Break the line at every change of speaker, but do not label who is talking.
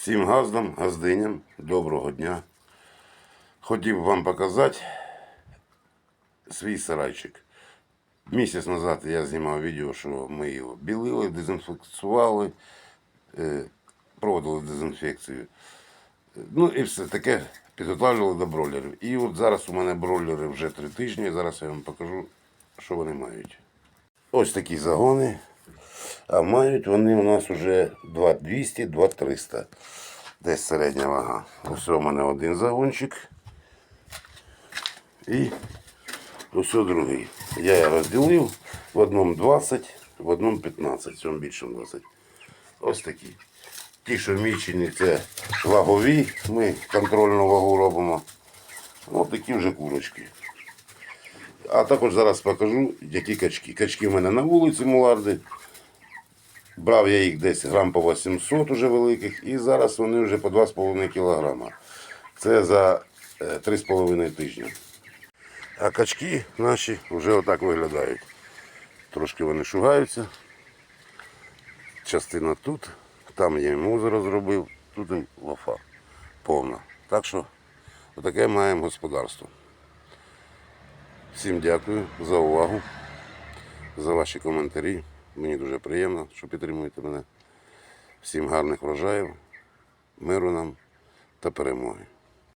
Всім газдам, газдиням, доброго дня. Хотів вам показати свій сарайчик. Місяць назад я знімав відео, що ми його білили, дезінфекціювали, е, проводили дезінфекцію. Ну і все таке підготовлювали до бройлерів. І от зараз у мене бройлери вже три тижні. Зараз я вам покажу, що вони мають. Ось такі загони. А мають вони у нас вже 2200, 2300. Десь середня вага. Ось у мене один загончик. І ось другий. Я його розділив в одному 20, в одному 15, в цьому більшому 20. Ось такі. Ті, що мічені, це вагові. Ми контрольну вагу робимо. Ось такі вже курочки. А також зараз покажу, які качки. Качки в мене на вулиці муларди. Брав я їх десь грам по 800 уже великих, і зараз вони вже по 2,5 кілограма. Це за е, 3,5 тижня. А качки наші вже отак виглядають. Трошки вони шугаються. Частина тут, там я їм озеро зробив, тут їм лофа повна. Так що отаке маємо господарство. Всім дякую за увагу, за ваші коментарі. Мені дуже приємно, що підтримуєте мене. Всім гарних врожаїв, миру нам та перемоги.